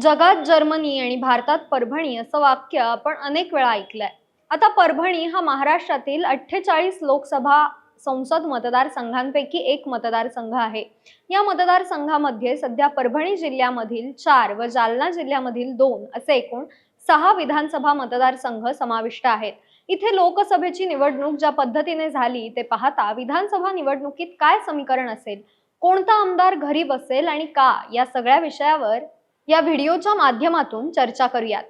जगात जर्मनी आणि भारतात परभणी असं वाक्य आपण अनेक वेळा ऐकलंय. आता परभणी हा महाराष्ट्रातील अठ्ठेचाळीस लोकसभा संसद मतदारसंघांपैकी एक मतदारसंघ आहे. या मतदारसंघामध्ये सध्या परभणी जिल्ह्यामधील चार व जालना जिल्ह्यामधील दोन असे एकूण सहा विधानसभा मतदारसंघ समाविष्ट आहेत. इथे लोकसभेची निवडणूक ज्या पद्धतीने झाली ते पाहता विधानसभा निवडणुकीत काय समीकरण असेल? कोणता आमदार घरी बसेल आणि का? या सगळ्या विषयावर या व्हिडिओच्या माध्यमातून चर्चा करूयात.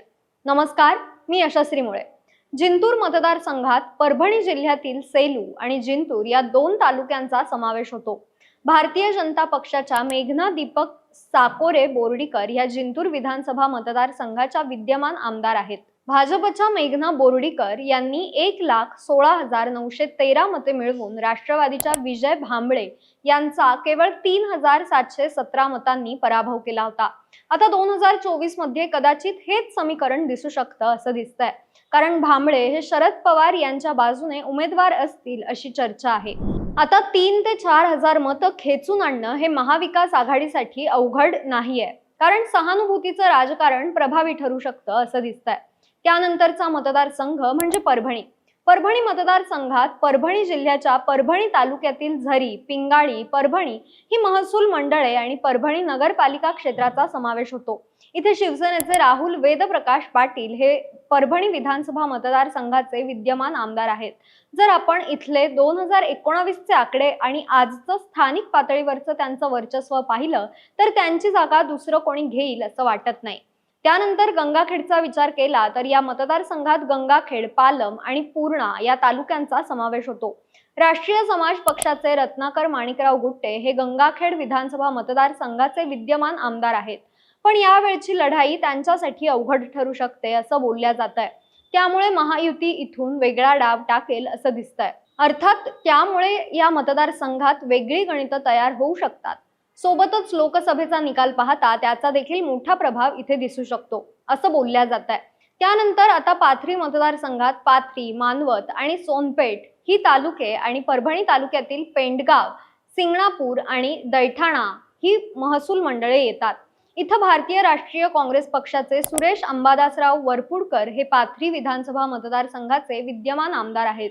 नमस्कार मी यशस्वी मुळे. जिंतूर मतदारसंघात परभणी जिल्ह्यातील सेलू आणि जिंतूर या दोन तालुक्यांचा समावेश होतो. भारतीय जनता पक्षाच्या मेघना दीपक साकोरे बोर्डीकर या जिंतूर विधानसभा मतदारसंघाच्या विद्यमान आमदार आहेत. भाजपच्या मेघना बोर्डीकर यांनी एक लाख सोळा हजार नऊशे तेरा मते मिळवून राष्ट्रवादीच्या विजय भांबळे यांचा केवळ तीन हजार सातशे सतरा मतांनी पराभव केला होता. आता दोन हजार चोवीसमध्ये कदाचित हेच समीकरण दिसू शकतं असं दिसतंय. कारण भांबळे हे शरद पवार यांच्या बाजूने उमेदवार असतील अशी चर्चा आहे. आता तीन ते चार हजार मतं खेचून आणणं हे महाविकास आघाडीसाठी अवघड नाहीये. कारण सहानुभूतीचं राजकारण प्रभावी ठरू शकतं असं दिसतंय. त्यानंतरचा मतदारसंघ म्हणजे परभणी. परभणी मतदारसंघात परभणी जिल्ह्याच्या परभणी तालुक्यातील झरी पिंगाळी परभणी ही महसूल मंडळे आणि परभणी नगरपालिका क्षेत्राचा समावेश होतो. इथे शिवसेनेचे राहुल वेदप्रकाश पाटील हे परभणी विधानसभा मतदारसंघाचे विद्यमान आमदार आहेत. जर आपण इथले दोन हजार एकोणावीसचे आकडे आणि आजचं स्थानिक पातळीवरचं त्यांचं वर्चस्व पाहिलं तर त्यांची जागा दुसरं कोणी घेईल असं वाटत नाही. त्यानंतर गंगाखेडचा विचार केला तर या मतदारसंघात गंगाखेड पालम आणि पूर्णा या तालुक्यांचा समावेश होतो. राष्ट्रीय समाज पक्षाचे रत्नाकर माणिकराव गुट्टे हे गंगाखेड विधानसभा मतदारसंघाचे विद्यमान आमदार आहेत. पण यावेळची लढाई त्यांच्यासाठी अवघड ठरू शकते असं बोलल्या जात आहे त्यामुळे महायुती इथून वेगळा डाव टाकेल असं दिसतंय. अर्थात त्यामुळे या मतदारसंघात वेगळी गणितं तयार होऊ शकतात. सोबतच लोकसभेचा निकाल पाहता त्याचा देखील मोठा प्रभाव इथे दिसू शकतो असं बोलल्या जात आहे त्यानंतर आता पाथरी मतदारसंघात पाथरी मानवत आणि सोनपेठ ही तालुके आणि परभणी तालुक्यातील पेंडगाव सिंगणापूर आणि दैठाणा ही महसूल मंडळे येतात. इथं भारतीय राष्ट्रीय काँग्रेस पक्षाचे सुरेश अंबादासराव वरपुडकर हे पाथरी विधानसभा मतदारसंघाचे विद्यमान आमदार आहेत.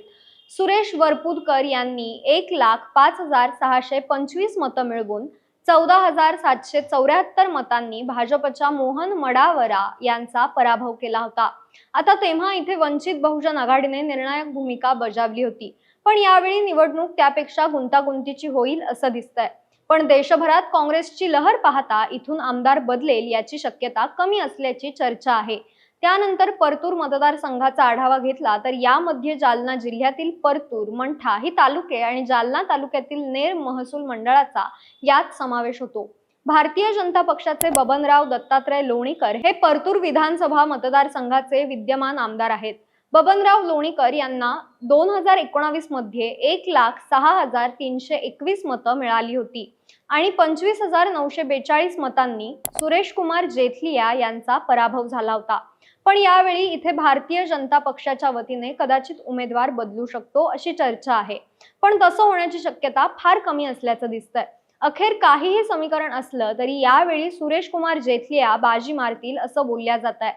सुरेश वरपुडकर यांनी एक लाख पाच हजार सहाशे पंचवीस मतं मिळवून चौदा हजार सातशे चौऱ्याहत्तर मतांनी भाजपच्या मोहन मडावरा यांचा पराभव केला होता. आता तेव्हा इथे वंचित बहुजन आघाडीने निर्णायक भूमिका बजावली होती. पण यावेळी निवडणूक त्यापेक्षा गुंतागुंतीची होईल असं दिसतंय. पण देशभरात काँग्रेसची लहर पाहता इथून आमदार बदलेल याची शक्यता कमी असल्याची चर्चा आहे. त्यानंतर परतूर मतदारसंघाचा आढावा घेतला तर यामध्ये जालना जिल्ह्यातील परतूर मंठा ही तालुके आणि जालना तालुक्यातील नेर महसूल मंडळाचा यात समावेश होतो. भारतीय जनता पक्षाचे बबनराव दत्तात्रय लोणीकर हे परतूर विधानसभा मतदारसंघाचे विद्यमान आमदार आहेत. बबनराव लोणीकर यांना दोन हजार एकोणावीसमध्ये एक लाख सहा हजार तीनशे एकवीस मतं मिळाली होती. आणि पंचवीस हजार नऊशे बेचाळीस मतांनी सुरेश कुमार जेथलिया यांचा पराभव झाला होता. पण यावेळी इथे भारतीय जनता पक्षाच्या वतीने कदाचित उमेदवार बदलू शकतो अशी चर्चा आहे. पण तसं होण्याची शक्यता फार कमी असल्याचं दिसतंय. अखेर काहीही समीकरण असलं तरी यावेळी सुरेश कुमार जेथलिया बाजी मारतील असं बोलल्या जात आहे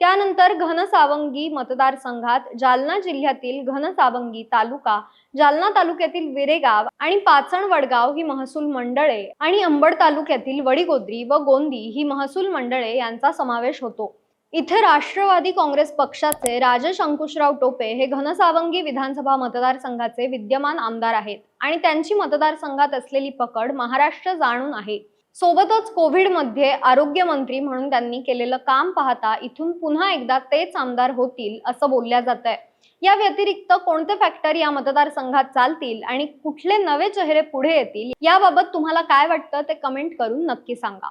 त्यानंतर घनसावंगी मतदारसंघात जालना जिल्ह्यातील घनसावंगी तालुका जालना तालुक्यातील विरेगाव आणि पाचण वडगाव ही महसूल मंडळे आणि अंबड तालुक्यातील वडीगोद्री व गोंदी ही महसूल मंडळे यांचा समावेश होतो. इथे राष्ट्रवादी काँग्रेस पक्षाचे राजेश अंकुशराव टोपे हे घनसावंगी विधानसभा मतदारसंघाचे विद्यमान आमदार आहेत आणि त्यांची मतदारसंघात असलेली पकड महाराष्ट्र जाणून आहे. सोबतच कोविडमध्ये आरोग्यमंत्री म्हणून त्यांनी केलेलं काम पाहता इथून पुन्हा एकदा तेच आमदार होतील असं बोलल्या जात आहे या व्यतिरिक्त कोणते फॅक्टर या मतदारसंघात चालतील आणि कुठले नवे चेहरे पुढे येतील याबाबत तुम्हाला काय वाटतं ते कमेंट करून नक्की सांगा.